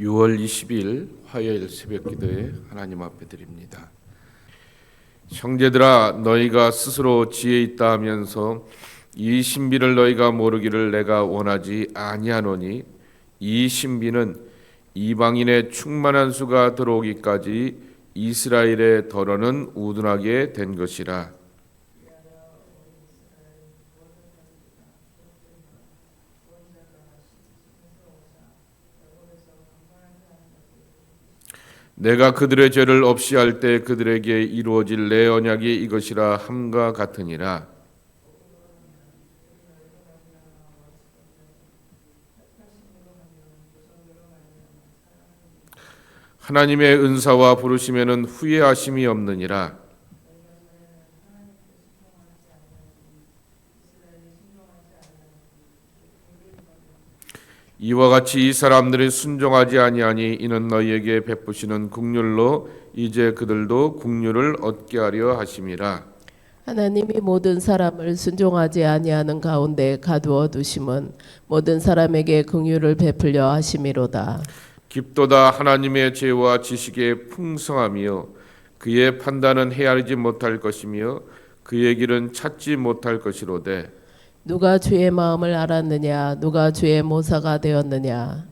6월 20일 화요일 새벽 기도에 하나님 앞에 드립니다. 형제들아 너희가 스스로 지혜 있다 하면서 이 신비를 너희가 모르기를 내가 원하지 아니하노니 이 신비는 이방인의 충만한 수가 들어오기까지 이스라엘의 덜어는 우둔하게 된 것이라 내가 그들의 죄를 없이 할 때 그들에게 이루어질 내 언약이 이것이라 함과 같으니라. 하나님의 은사와 부르심에는 후회하심이 없느니라 이와 같이 이 사람들이 순종하지 아니하니 이는 너희에게 베푸시는 국률로 이제 그들도 국률을 얻게 하려 하심이라 하나님이 모든 사람을 순종하지 아니하는 가운데 가두어 두심은 모든 사람에게 긍휼을 베풀려 하심이로다. 깊도다 하나님의 죄와 지식의 풍성함이요 그의 판단은 헤아리지 못할 것이며 그의 길은 찾지 못할 것이로되 누가 주의 마음을 알았느냐? 누가 주의 모사가 되었느냐?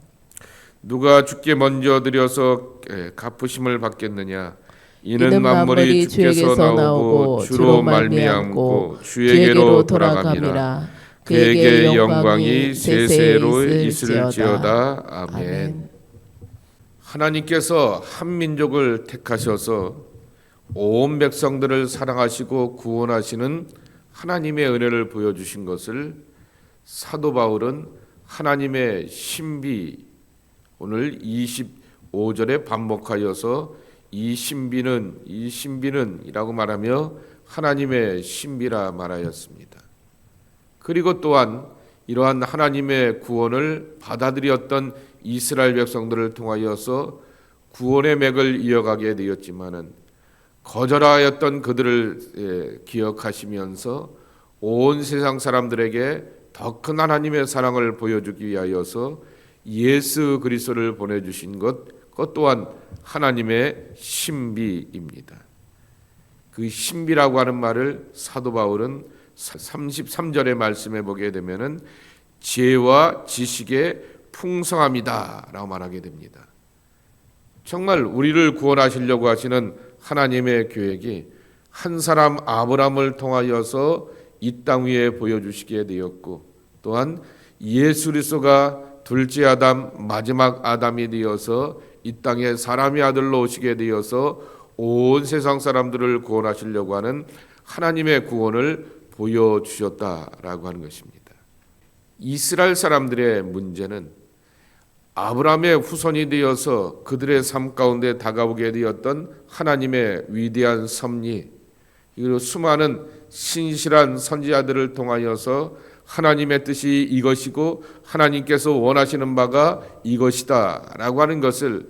누가 주께 먼저 드려서 에, 갚으심을 받겠느냐? 이는 이는 만물이 주께서 나오고 주로 말미암고 주에게로 돌아갑니다. 그에게 영광이 세세로 있을지어다. 아멘. 하나님께서 한 민족을 택하셔서 온 백성들을 사랑하시고 구원하시는 하나님의 은혜를 보여주신 것을 사도 바울은 하나님의 신비 오늘 25절에 반복하여서 이 신비는 이 신비는이라고 말하며 하나님의 신비라 말하였습니다. 그리고 또한 이러한 하나님의 구원을 받아들였던 이스라엘 백성들을 통하여서 구원의 맥을 이어가게 되었지만은 거절하였던 그들을 예, 기억하시면서 온 세상 사람들에게 더 큰 하나님의 사랑을 보여주기 위하여서 예수 그리스도를 보내주신 것, 그것 또한 하나님의 신비입니다. 그 신비라고 하는 말을 사도 바울은 33절의 말씀에 보게 되면은 지혜와 지식의 풍성함이다라고 말하게 됩니다. 정말 우리를 구원하시려고 하시는 하나님의 계획이 한 사람 아브람을 통하여서 이 땅 위에 보여주시게 되었고 또한 예수 그리스도가 둘째 아담 마지막 아담이 되어서 이 땅에 사람의 아들로 오시게 되어서 온 세상 사람들을 구원하시려고 하는 하나님의 구원을 보여주셨다라고 하는 것입니다. 이스라엘 사람들의 문제는 아브라함의 후손이 되어서 그들의 삶 가운데 다가오게 되었던 하나님의 위대한 섭리 그리고 수많은 신실한 선지자들을 통하여서 하나님의 뜻이 이것이고 하나님께서 원하시는 바가 이것이다 라고 하는 것을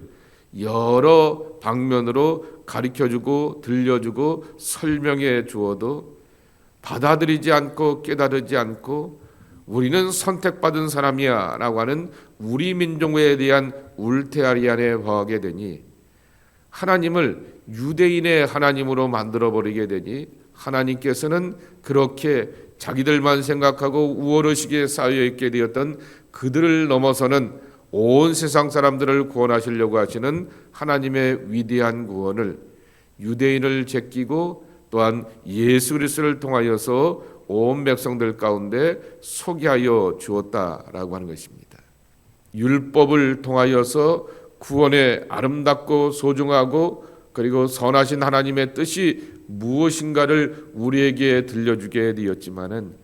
여러 방면으로 가르쳐 주고 들려주고 설명해 주어도 받아들이지 않고 깨달지 않고 우리는 선택받은 사람이야 라고 하는 우리 민족에 대한 울테아리 안에 거하게 되니 하나님을 유대인의 하나님으로 만들어 버리게 되니 하나님께서는 그렇게 자기들만 생각하고 우월의식에 쌓여 있게 되었던 그들을 넘어서는 온 세상 사람들을 구원하시려고 하시는 하나님의 위대한 구원을 유대인을 제끼고 또한 예수 그리스도를 통하여서 온 백성들 가운데 소개하여 주었다라고 하는 것입니다. 율법을 통하여서 구원의 아름답고 소중하고 그리고 선하신 하나님의 뜻이 무엇인가를 우리에게 들려주게 되었지만은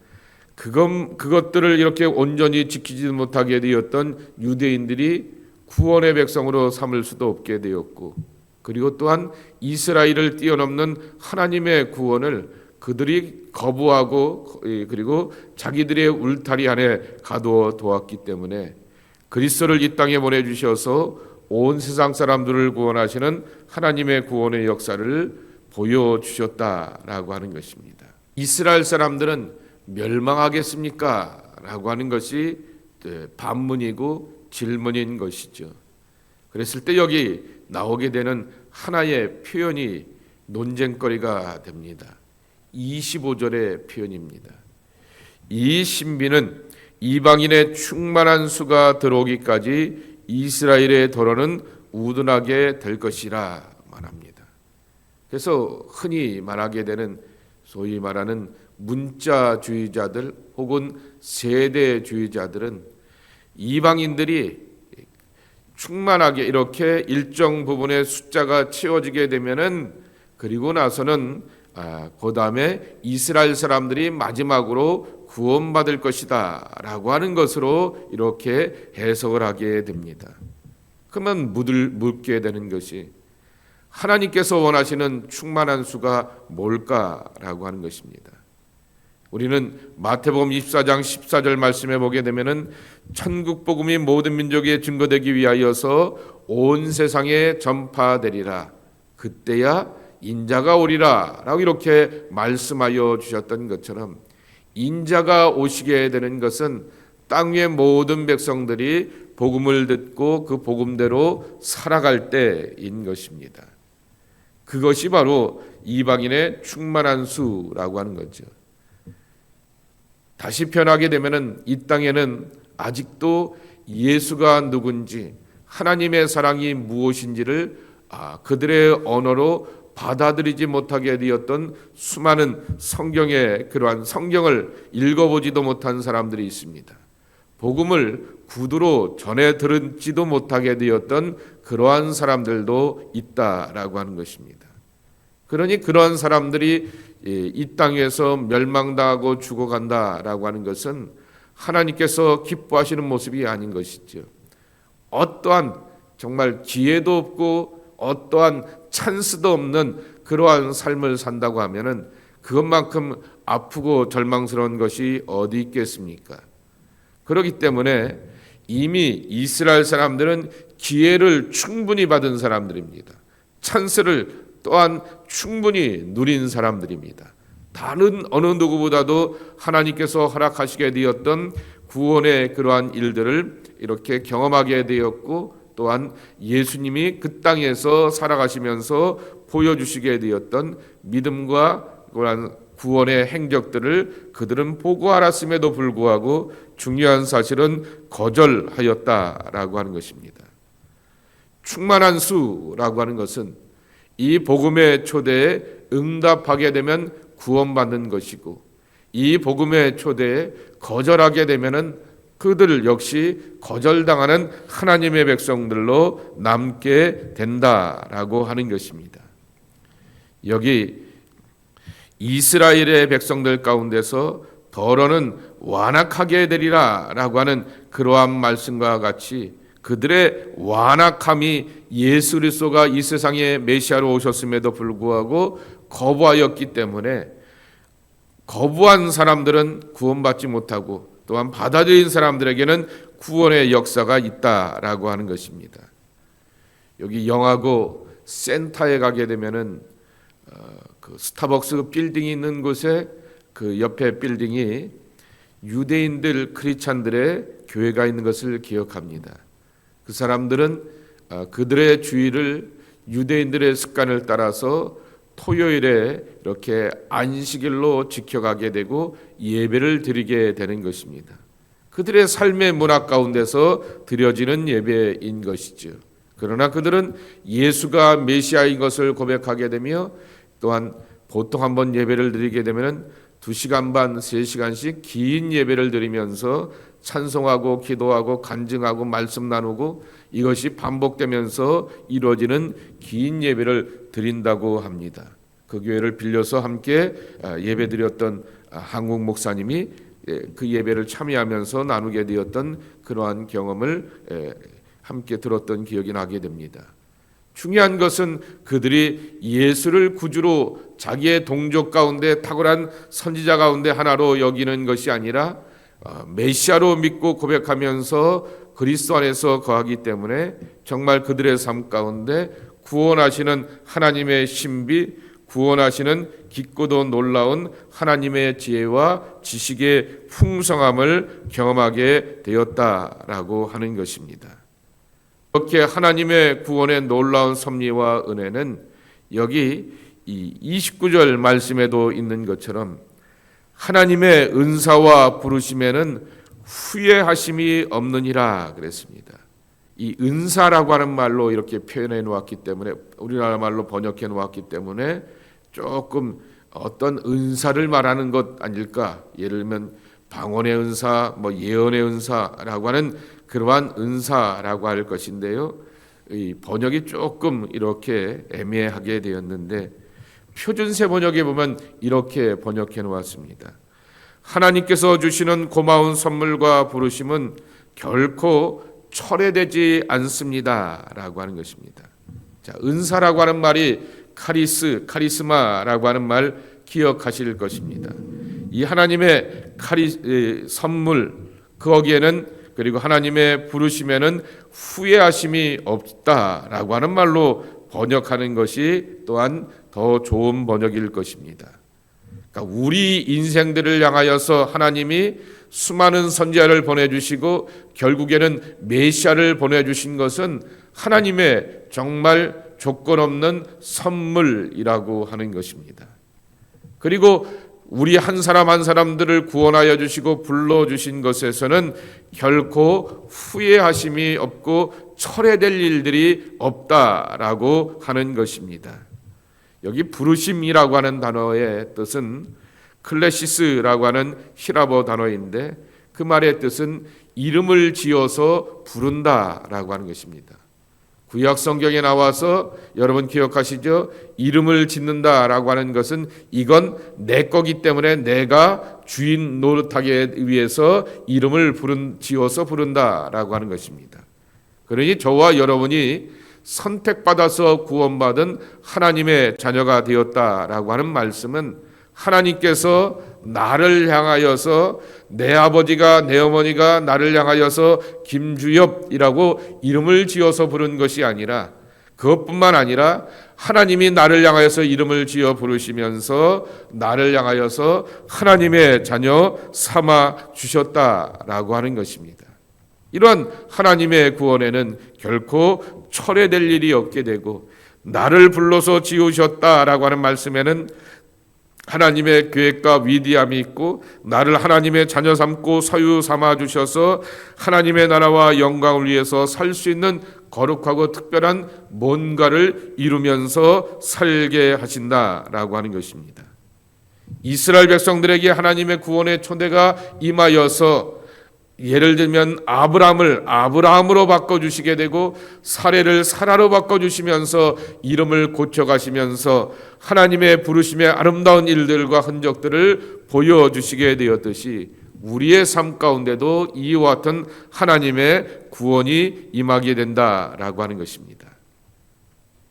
그것 그것들을 이렇게 온전히 지키지 못하게 되었던 유대인들이 구원의 백성으로 삼을 수도 없게 되었고 그리고 또한 이스라엘을 뛰어넘는 하나님의 구원을 그들이 거부하고 그리고 자기들의 울타리 안에 가두어 두었기 때문에 그리스도를 이 땅에 보내 주셔서 온 세상 사람들을 구원하시는 하나님의 구원의 역사를 보여 주셨다라고 하는 것입니다. 이스라엘 사람들은 멸망하겠습니까? 라고 하는 것이 반문이고 질문인 것이죠. 그랬을 때 여기 나오게 되는 하나의 표현이 논쟁거리가 됩니다. 25절의 표현입니다. 이 신비는 이방인의 충만한 수가 들어오기까지 이스라엘의 도로는 우둔하게 될 것이라 말합니다. 그래서 흔히 말하게 되는 소위 말하는 문자주의자들 혹은 세대주의자들은 이방인들이 충만하게 이렇게 일정 부분의 숫자가 채워지게 되면은 그리고 나서는 아, 그 다음에 이스라엘 사람들이 마지막으로 구원받을 것이다 라고 하는 것으로 이렇게 해석을 하게 됩니다. 그러면 묻을 묻게 되는 것이 하나님께서 원하시는 충만한 수가 뭘까라고 하는 것입니다. 우리는 마태복음 24장 14절 말씀에 보게 되면은 천국 복음이 모든 민족에 증거되기 위하여서 온 세상에 전파되리라. 그때야 인자가 오리라 라고 이렇게 말씀하여 주셨던 것처럼 인자가 오시게 되는 것은 땅 위의 모든 백성들이 복음을 듣고 그 복음대로 살아갈 때인 것입니다. 그것이 바로 이방인의 충만한 수라고 하는 거죠. 다시 변하게 되면은 이 땅에는 아직도 예수가 누군지 하나님의 사랑이 무엇인지를 아, 그들의 언어로 받아들이지 못하게 되었던 수많은 성경의 그러한 성경을 읽어보지도 못한 사람들이 있습니다. 복음을 구두로 전해 들은지도 못하게 되었던 그러한 사람들도 있다라고 하는 것입니다. 그러니 그러한 사람들이 이 땅에서 멸망당하고 죽어간다라고 하는 것은 하나님께서 기뻐하시는 모습이 아닌 것이죠. 어떠한 정말 기회도 없고 어떠한 찬스도 없는 그러한 삶을 산다고 하면은 그것만큼 아프고 절망스러운 것이 어디 있겠습니까? 그렇기 때문에 이미 이스라엘 사람들은 기회를 충분히 받은 사람들입니다. 찬스를 또한 충분히 누린 사람들입니다. 다른 어느 누구보다도 하나님께서 허락하시게 되었던 구원의 그러한 일들을 이렇게 경험하게 되었고 또한 예수님이 그 땅에서 살아가시면서 보여주시게 되었던 믿음과 구원의 행적들을 그들은 보고 알았음에도 불구하고 중요한 사실은 거절하였다라고 하는 것입니다. 충만한 수라고 하는 것은 이 복음의 초대에 응답하게 되면 구원받는 것이고 이 복음의 초대에 거절하게 되면은 그들 역시 거절당하는 하나님의 백성들로 남게 된다라고 하는 것입니다. 여기 이스라엘의 백성들 가운데서 더러는 완악하게 되리라라고 하는 그러한 말씀과 같이 그들의 완악함이 예수 그리스도가 이 세상에 메시아로 오셨음에도 불구하고 거부하였기 때문에 거부한 사람들은 구원받지 못하고 또한 받아들인 사람들에게는 구원의 역사가 있다라고 하는 것입니다. 여기 영하고 센터에 가게 되면은 어, 그 스타벅스 빌딩이 있는 곳에 그 옆에 빌딩이 유대인들 크리스찬들의 교회가 있는 것을 기억합니다. 그 사람들은 어, 그들의 주의를 유대인들의 습관을 따라서 토요일에 이렇게 안식일로 지켜가게 되고 예배를 드리게 되는 것입니다. 그들의 삶의 문화 가운데서 드려지는 예배인 것이죠. 그러나 그들은 예수가 메시아인 것을 고백하게 되며 또한 보통 한번 예배를 드리게 되면은 두 시간 반, 세 시간씩 긴 예배를 드리면서 찬송하고 기도하고 간증하고 말씀 나누고 이것이 반복되면서 이루어지는 긴 예배를 드린다고 합니다. 그 교회를 빌려서 함께 아, 예배 드렸던 아, 한국 목사님이 예, 그 예배를 참여하면서 나누게 되었던 그러한 경험을 예, 함께 들었던 기억이 나게 됩니다. 중요한 것은 그들이 예수를 구주로 자기의 동족 가운데 탁월한 선지자 가운데 하나로 여기는 것이 아니라 어, 메시아로 믿고 고백하면서 그리스도 안에서 거하기 때문에 정말 그들의 삶 가운데 구원하시는 하나님의 신비, 구원하시는 깊고도 놀라운 하나님의 지혜와 지식의 풍성함을 경험하게 되었다라고 하는 것입니다. 이렇게 하나님의 구원의 놀라운 섭리와 은혜는 여기 이 29절 말씀에도 있는 것처럼 하나님의 은사와 부르심에는 후회하심이 없느니라 그랬습니다. 이 은사라고 하는 말로 이렇게 표현해 놓았기 때문에 우리나라 말로 번역해 놓았기 때문에 조금 어떤 은사를 말하는 것 아닐까? 예를 들면 방언의 은사, 뭐 예언의 은사라고 하는 그러한 은사라고 할 것인데요. 이 번역이 조금 이렇게 애매하게 되었는데 표준세 번역에 보면 이렇게 번역해 놓았습니다. 하나님께서 주시는 고마운 선물과 부르심은 결코 철회되지 않습니다 라고 하는 것입니다. 자, 은사라고 하는 말이 카리스, 카리스마라고 하는 말 기억하실 것입니다. 이 하나님의 카리 에, 선물 거기에는 그리고 하나님의 부르심에는 후회하심이 없다라고 하는 말로 번역하는 것이 또한 더 좋은 번역일 것입니다. 그러니까 우리 인생들을 향하여서 하나님이 수많은 선지자를 보내주시고 결국에는 메시아를 보내주신 것은 하나님의 정말 조건 없는 선물이라고 하는 것입니다. 그리고 우리 한 사람 한 사람들을 구원하여 주시고 불러 주신 것에서는 결코 후회하심이 없고 철회될 일들이 없다라고 하는 것입니다. 여기 부르심이라고 하는 단어의 뜻은 클래시스라고 하는 히라보 단어인데 그 말의 뜻은 이름을 지어서 부른다라고 하는 것입니다. 구약 성경에 나와서 여러분 기억하시죠? 이름을 짓는다라고 하는 것은 이건 내 거기 때문에 내가 주인 노릇하기 위해서 이름을 부른 지어서 부른다라고 하는 것입니다. 그러니 저와 여러분이 선택받아서 구원받은 하나님의 자녀가 되었다라고 하는 말씀은 하나님께서 나를 향하여서 내 아버지가 내 어머니가 나를 향하여서 김주엽이라고 이름을 지어서 부른 것이 아니라 그것뿐만 아니라 하나님이 나를 향하여서 이름을 지어 부르시면서 나를 향하여서 하나님의 자녀 삼아 주셨다라고 하는 것입니다. 이러한 하나님의 구원에는 결코 철회될 일이 없게 되고 나를 불러서 지으셨다라고 하는 말씀에는 하나님의 계획과 위대함이 있고 나를 하나님의 자녀 삼고 서유 삼아 주셔서 하나님의 나라와 영광을 위해서 살 수 있는 거룩하고 특별한 뭔가를 이루면서 살게 하신다라고 하는 것입니다. 이스라엘 백성들에게 하나님의 구원의 초대가 임하여서 예를 들면 아브라함을 아브라함으로 바꿔 주시게 되고 사례를 사라로 바꿔 주시면서 이름을 고쳐 가시면서 하나님의 부르심의 아름다운 일들과 흔적들을 보여 주시게 되었듯이 우리의 삶 가운데도 이와 같은 하나님의 구원이 임하게 된다라고 하는 것입니다.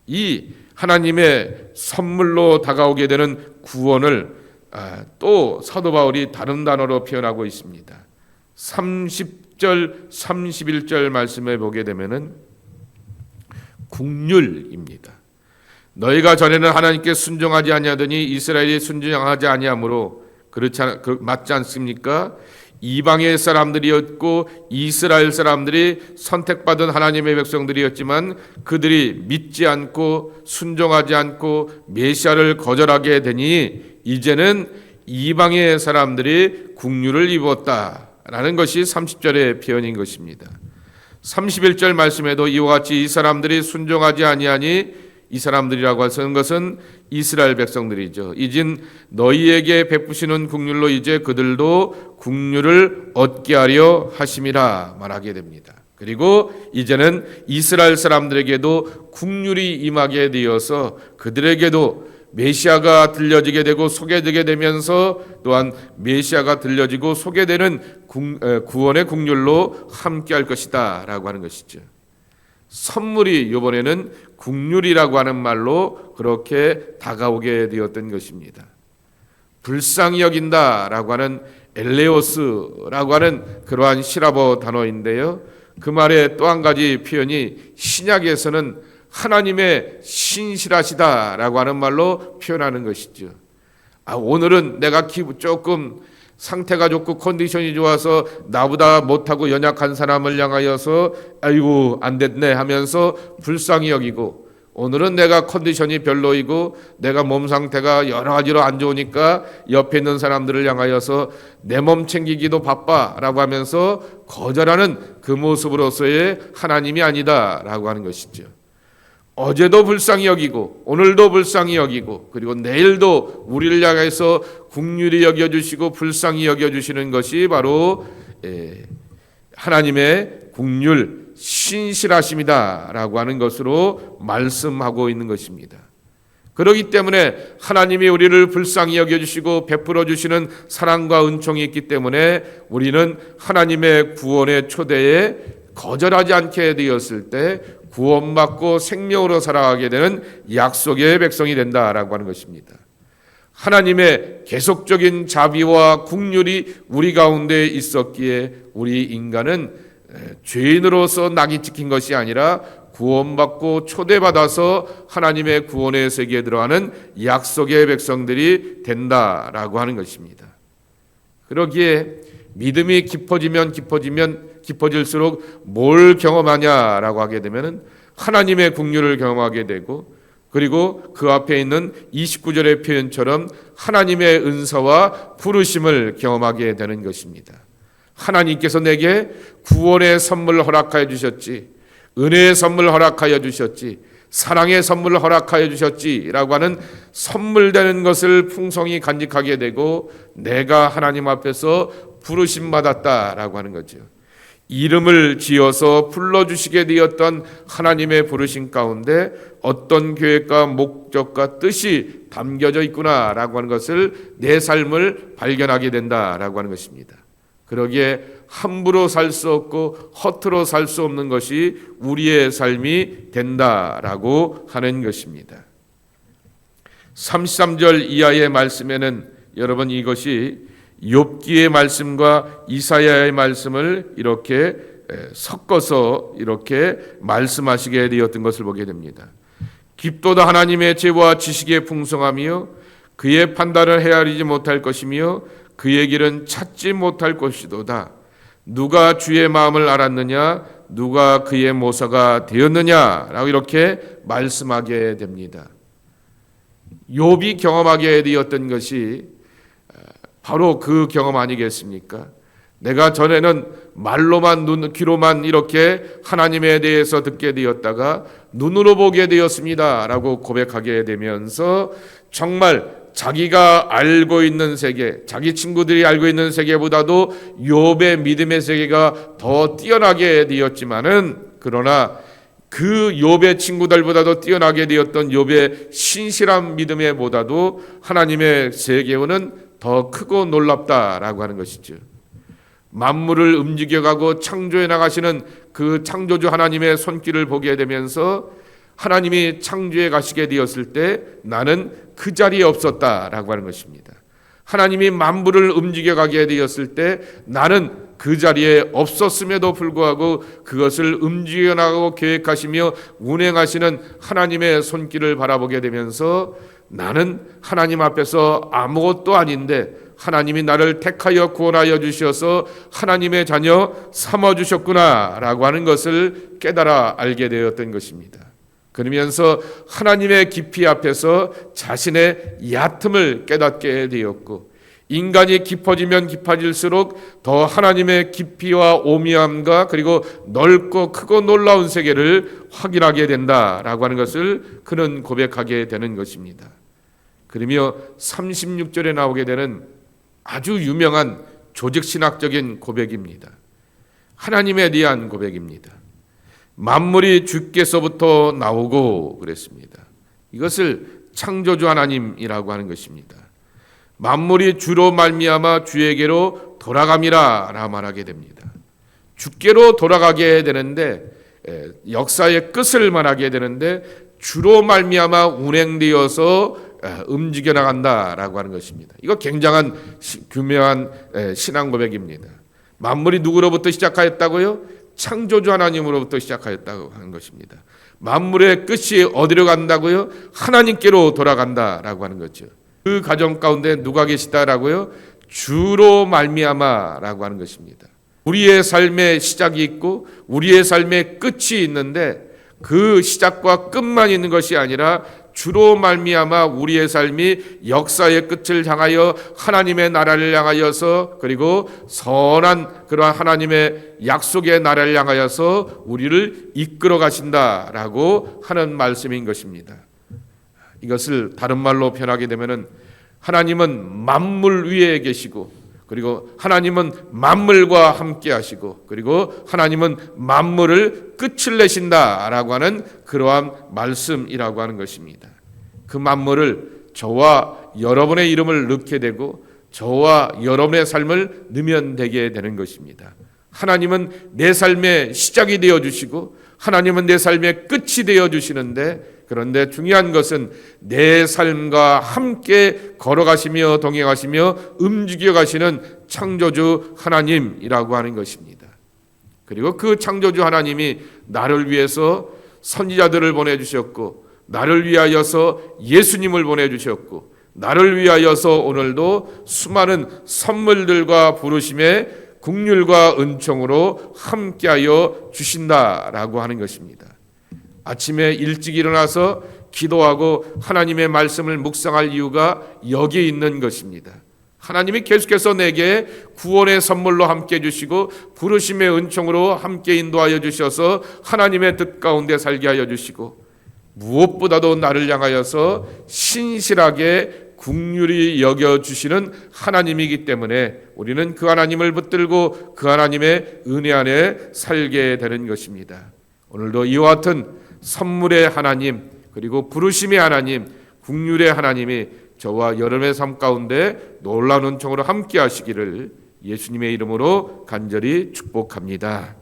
이 하나님의 선물로 다가오게 되는 구원을 아, 또 사도 바울이 다른 단어로 표현하고 있습니다. 30절, 31절 말씀에 보게 되면은 국률입니다. 너희가 전에는 하나님께 순종하지 아니하더니 이스라엘이 순종하지 아니하므로 그렇지 않, 그, 맞지 않습니까? 이방의 사람들이었고 이스라엘 사람들이 선택받은 하나님의 백성들이었지만 그들이 믿지 않고 순종하지 않고 메시아를 거절하게 되니 이제는 이방의 사람들이 국류를 입었다 라는 것이 30절의 표현인 것입니다. 31절 말씀에도 이와 같이 이 사람들이 순종하지 아니하니 이 사람들이라고 하는 것은 이스라엘 백성들이죠. 이진 너희에게 베푸시는 국률로 이제 그들도 국률을 얻게 하려 하심이라 말하게 됩니다. 그리고 이제는 이스라엘 사람들에게도 국률이 임하게 되어서 그들에게도 메시아가 들려지게 되고 소개되게 되면서 또한 메시아가 들려지고 소개되는 구원의 국률로 함께할 것이다라고 하는 것이죠. 선물이 이번에는 국률이라고 하는 말로 그렇게 다가오게 되었던 것입니다. 불쌍히 여긴다라고 하는 엘레오스라고 하는 그러한 시라버 단어인데요. 그 말의 또 한 가지 표현이 신약에서는 하나님의 신실하시다라고 하는 말로 표현하는 것이죠. 아, 오늘은 내가 기분 조금 상태가 좋고 컨디션이 좋아서 나보다 못하고 연약한 사람을 향하여서 아이고 안 됐네 하면서 불쌍히 여기고 오늘은 내가 컨디션이 별로이고 내가 몸 상태가 여러 가지로 안 좋으니까 옆에 있는 사람들을 향하여서 내 몸 챙기기도 바빠라고 하면서 거절하는 그 모습으로서의 하나님이 아니다라고 하는 것이죠. 어제도 불쌍히 여기고 오늘도 불쌍히 여기고 그리고 내일도 우리를 향해서 국률이 여겨 주시고 불쌍히 여겨 주시는 것이 바로 에, 하나님의 국률 신실하심이다라고 하는 것으로 말씀하고 있는 것입니다. 그렇기 때문에 하나님이 우리를 불쌍히 여겨 주시고 베풀어 주시는 사랑과 은총이 있기 때문에 우리는 하나님의 구원의 초대에 거절하지 않게 되었을 때 구원받고 생명으로 살아가게 되는 약속의 백성이 된다라고 하는 것입니다. 하나님의 계속적인 자비와 국률이 우리 가운데 있었기에 우리 인간은 에, 죄인으로서 낙이 찍힌 것이 아니라 구원받고 초대받아서 하나님의 구원의 세계에 들어가는 약속의 백성들이 된다라고 하는 것입니다. 그러기에 믿음이 깊어지면 깊어지면 깊어질수록 뭘 경험하냐라고 하게 되면은 하나님의 국률을 경험하게 되고 그리고 그 앞에 있는 29절의 표현처럼 하나님의 은사와 부르심을 경험하게 되는 것입니다. 하나님께서 내게 구원의 선물 허락하여 주셨지, 은혜의 선물 허락하여 주셨지, 사랑의 선물 허락하여 주셨지라고 하는 선물되는 것을 풍성히 간직하게 되고 내가 하나님 앞에서 부르심 받았다라고 하는 거죠. 이름을 지어서 불러주시게 되었던 하나님의 부르심 가운데 어떤 계획과 목적과 뜻이 담겨져 있구나라고 하는 것을 내 삶을 발견하게 된다라고 하는 것입니다. 그러기에 함부로 살 수 없고 허투루 살 수 없는 것이 우리의 삶이 된다라고 하는 것입니다. 33절 이하의 말씀에는 여러분 이것이 욥기의 말씀과 이사야의 말씀을 이렇게 섞어서 이렇게 말씀하시게 되었던 것을 보게 됩니다. 깊도다 하나님의 죄와 지식의 풍성하며 그의 판단을 헤아리지 못할 것이며 그의 길은 찾지 못할 것이도다. 누가 주의 마음을 알았느냐? 누가 그의 모사가 되었느냐 라고 이렇게 말씀하게 됩니다. 욥이 경험하게 되었던 것이 바로 그 경험 아니겠습니까? 내가 전에는 말로만 눈 귀로만 이렇게 하나님에 대해서 듣게 되었다가 눈으로 보게 되었습니다 라고 고백하게 되면서 정말 자기가 알고 있는 세계, 자기 친구들이 알고 있는 세계보다도 욥의 믿음의 세계가 더 뛰어나게 되었지만은 그러나 그 욥의 친구들보다도 뛰어나게 되었던 욥의 신실한 믿음에보다도 하나님의 세계는 더 크고 놀랍다라고 하는 것이죠. 만물을 움직여가고 창조해 나가시는 그 창조주 하나님의 손길을 보게 되면서 하나님이 창조해 가시게 되었을 때 나는 그 자리에 없었다라고 하는 것입니다. 하나님이 만물을 움직여 가게 되었을 때 나는 그 자리에 없었음에도 불구하고 그것을 움직여 나가고 계획하시며 운행하시는 하나님의 손길을 바라보게 되면서 나는 하나님 앞에서 아무것도 아닌데 하나님이 나를 택하여 구원하여 주셔서 하나님의 자녀 삼아 주셨구나라고 하는 것을 깨달아 알게 되었던 것입니다. 그러면서 하나님의 깊이 앞에서 자신의 얕음을 깨닫게 되었고 인간이 깊어지면 깊어질수록 더 하나님의 깊이와 오미함과 그리고 넓고 크고 놀라운 세계를 확인하게 된다라고 하는 것을 그는 고백하게 되는 것입니다. 그러며 36절에 나오게 되는 아주 유명한 조직 신학적인 고백입니다. 하나님에 대한 고백입니다. 만물이 주께서부터 나오고 그랬습니다. 이것을 창조주 하나님이라고 하는 것입니다. 만물이 주로 말미암아 주에게로 돌아감이라라 말하게 됩니다. 주께로 돌아가게 되는데 역사의 끝을 말하게 되는데 주로 말미암아 운행되어서 움직여 나간다라고 하는 것입니다. 이거 굉장한 규명한 신앙 고백입니다. 만물이 누구로부터 시작하였다고요? 창조주 하나님으로부터 시작하였다고 하는 것입니다. 만물의 끝이 어디로 간다고요? 하나님께로 돌아간다라고 하는 거죠. 그 가정 가운데 누가 계시다라고요? 주로 말미암아라고 하는 것입니다. 우리의 삶의 시작이 있고 우리의 삶의 끝이 있는데 그 시작과 끝만 있는 것이 아니라 주로 말미암아 우리의 삶이 역사의 끝을 향하여 하나님의 나라를 향하여서 그리고 선한 그러한 하나님의 약속의 나라를 향하여서 우리를 이끌어 가신다라고 하는 말씀인 것입니다. 이것을 다른 말로 표현하게 되면은 하나님은 만물 위에 계시고 그리고 하나님은 만물과 함께 하시고 그리고 하나님은 만물을 끝을 내신다라고 하는 그러한 말씀이라고 하는 것입니다. 그 만물을 저와 여러분의 이름을 넣게 되고 저와 여러분의 삶을 넣으면 되게 되는 것입니다. 하나님은 내 삶의 시작이 되어 주시고 하나님은 내 삶의 끝이 되어 주시는데 그런데 중요한 것은 내 삶과 함께 걸어가시며 동행하시며 움직여 가시는 창조주 하나님이라고 하는 것입니다. 그리고 그 창조주 하나님이 나를 위해서 선지자들을 보내주셨고 나를 위하여서 예수님을 보내주셨고 나를 위하여서 오늘도 수많은 선물들과 부르심의 국률과 은총으로 함께하여 주신다라고 하는 것입니다. 아침에 일찍 일어나서 기도하고 하나님의 말씀을 묵상할 이유가 여기에 있는 것입니다. 하나님이 계속해서 내게 구원의 선물로 함께 주시고 부르심의 은총으로 함께 인도하여 주셔서 하나님의 뜻 가운데 살게 하여 주시고 무엇보다도 나를 향하여서 신실하게 국률이 여겨 주시는 하나님이기 때문에 우리는 그 하나님을 붙들고 그 하나님의 은혜 안에 살게 되는 것입니다. 오늘도 이와 같은 선물의 하나님 그리고 부르심의 하나님 국률의 하나님이 저와 여러분의 삶 가운데 놀라운 은총으로 함께 하시기를 예수님의 이름으로 간절히 축복합니다.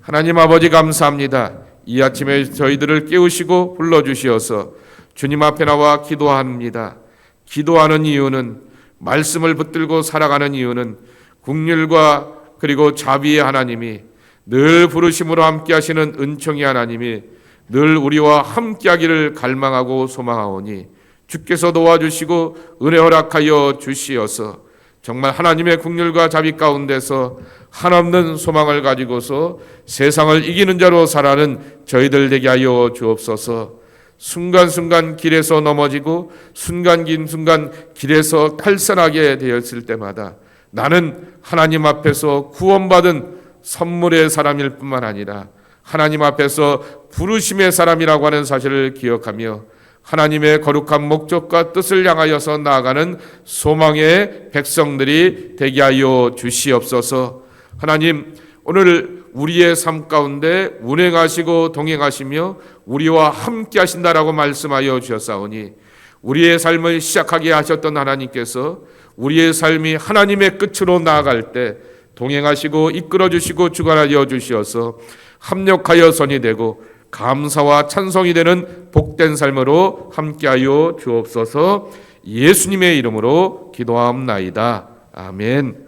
하나님 아버지 감사합니다. 이 아침에 저희들을 깨우시고 불러주시어서 주님 앞에 나와 기도합니다. 기도하는 이유는 말씀을 붙들고 살아가는 이유는 국률과 그리고 자비의 하나님이 늘 부르심으로 함께 하시는 은총의 하나님이 늘 우리와 함께 하기를 갈망하고 소망하오니 주께서 도와주시고 은혜 허락하여 주시어서 정말 하나님의 국률과 자비 가운데서 한없는 소망을 가지고서 세상을 이기는 자로 살아는 저희들 되게 하여 주옵소서. 순간순간 길에서 넘어지고 순간긴 순간 길에서 탈선하게 되었을 때마다 나는 하나님 앞에서 구원받은 선물의 사람일 뿐만 아니라 하나님 앞에서 부르심의 사람이라고 하는 사실을 기억하며 하나님의 거룩한 목적과 뜻을 향하여서 나아가는 소망의 백성들이 되게 하여 주시옵소서. 하나님, 오늘 우리의 삶 가운데 운행하시고 동행하시며 우리와 함께 하신다라고 말씀하여 주셨사오니 우리의 삶을 시작하게 하셨던 하나님께서 우리의 삶이 하나님의 끝으로 나아갈 때 동행하시고 이끌어 주시고 주관하여 주시어서 합력하여 선이 되고 감사와 찬송이 되는 복된 삶으로 함께하여 주옵소서 예수님의 이름으로 기도하옵나이다. 아멘.